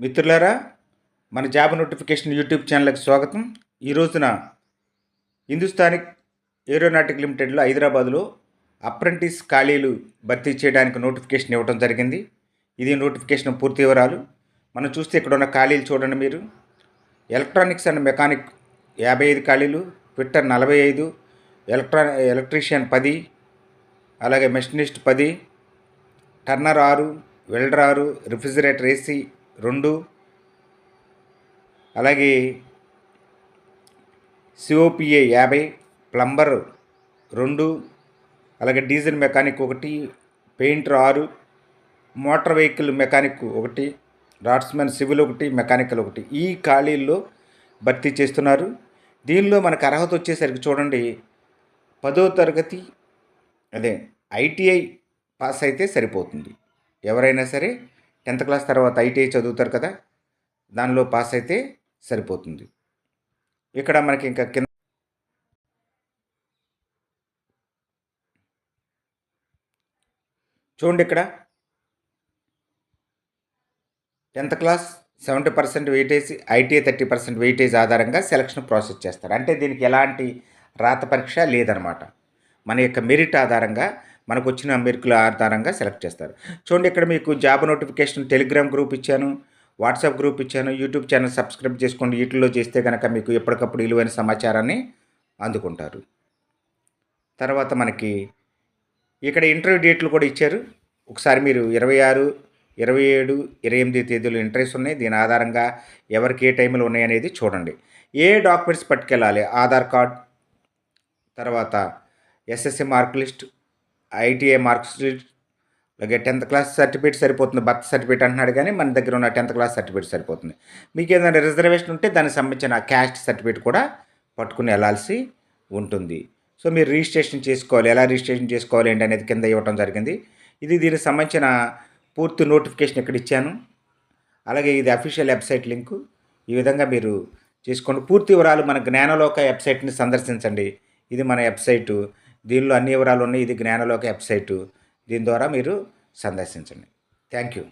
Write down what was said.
మిత్రులారా మన job notification YouTube ఛానల్కి స్వాగతం. ఈ రోజున హిందుస్థానిక్ ఏరోనాటిక్ లిమిటెడ్లో హైదరాబాద్లో అప్రెంటిస్ ఖాళీలు భర్తీ చేయడానికి నోటిఫికేషన్ ఇవ్వడం జరిగింది. ఇది నోటిఫికేషన్ పూర్తి వివరాలు. మనం చూస్తే ఇక్కడ ఉన్న ఖాళీలు చూడండి మీరు. ఎలక్ట్రానిక్స్ అండ్ మెకానిక్ యాభై ఐదు ఖాళీలు ఫిట్టర్ నలభై ఐదు ఎలక్ట్రా ఎలక్ట్రీషియన్ పది అలాగే మెషినిస్ట్ పది టర్నర్ ఆరు వెల్డర్ ఆరు రిఫ్రిజిరేటర్ ఏసీ రెండు. అలాగే సిఓపిఏ యాభై ప్లంబర్ రెండు అలాగే డీజిల్ మెకానిక్ ఒకటి పెయింటర్ ఆరు మోటార్ వెహికల్ మెకానిక్ ఒకటి రాట్స్మెన్ సివిల్ ఒకటి మెకానికల్ ఒకటి. ఈ ఖాళీల్లో భర్తీ చేస్తున్నారు. దీనిలో మనకు అర్హత వచ్చేసరికి చూడండి పదో తరగతి అదే ఐటీఐ పాస్ అయితే సరిపోతుంది. ఎవరైనా సరే టెన్త్ క్లాస్ తర్వాత ఐటీఐ చదువుతారు కదా దానిలో పాస్ అయితే సరిపోతుంది. ఇక్కడ మనకి ఇంకా కింద చూడండి ఇక్కడ. Tenth class seventy percent weightage ITI thirty percent weightage ఆధారంగా సెలక్షన్ ప్రాసెస్ చేస్తారు. అంటే దీనికి ఎలాంటి రాత పరీక్ష లేదనమాట. మన యొక్క మెరిట్ ఆధారంగా మనకు వచ్చిన మెరుకుల ఆధారంగా సెలెక్ట్ చేస్తారు. చూడండి ఇక్కడ మీకు జాబ్ నోటిఫికేషన్ టెలిగ్రామ్ గ్రూప్ ఇచ్చాను వాట్సాప్ గ్రూప్ ఇచ్చాను యూట్యూబ్ ఛానల్ సబ్స్క్రైబ్ చేసుకోండి. వీటిల్లో చేస్తే కనుక మీకు ఎప్పటికప్పుడు విలువైన సమాచారాన్ని అందుకుంటారు. తర్వాత మనకి ఇక్కడ ఇంటర్వ్యూ డేట్లు కూడా ఇచ్చారు. ఒకసారి మీరు ఇరవై ఆరు ఇరవై ఏడు ఇరవై ఎనిమిది తేదీలు ఇంట్రెస్ట్ ఉన్నాయి. దీని ఆధారంగా ఎవరికి ఏ టైంలో ఉన్నాయి అనేది చూడండి. ఏ డాక్యుమెంట్స్ పట్టుకెళ్ళాలి? ఆధార్ కార్డ్ తర్వాత SSC mark list ITI marks అలాగే టెన్త్ క్లాస్ సర్టిఫికేట్ సరిపోతుంది బర్త్ సర్టిఫికేట్ అంటున్నాడు కానీ మన దగ్గర ఉన్న టెన్త్ క్లాస్ సర్టిఫికేట్ సరిపోతుంది. మీకు ఏదైనా రిజర్వేషన్ ఉంటే దానికి సంబంధించిన క్యాస్ట్ సర్టిఫికేట్ కూడా పట్టుకుని వెళ్ళాల్సి ఉంటుంది. సో మీరు రిజిస్ట్రేషన్ చేసుకోవాలి. ఎలా రిజిస్ట్రేషన్ చేసుకోవాలి ఏంటి అనేది కింద ఇవ్వడం జరిగింది. ఇది దీనికి సంబంధించిన పూర్తి నోటిఫికేషన్ ఇక్కడ ఇచ్చాను. అలాగే ఇది అఫీషియల్ వెబ్సైట్ లింకు. ఈ విధంగా మీరు చేసుకోండి. పూర్తి వివరాలు మన జ్ఞానలోక వెబ్సైట్ని సందర్శించండి. ఇది మన వెబ్సైటు. దీనిలో అన్ని వివరాలు ఉన్నాయి. ఇది జ్ఞానలోక వెబ్సైటు. దీని ద్వారా మీరు సందర్శించండి. Thank you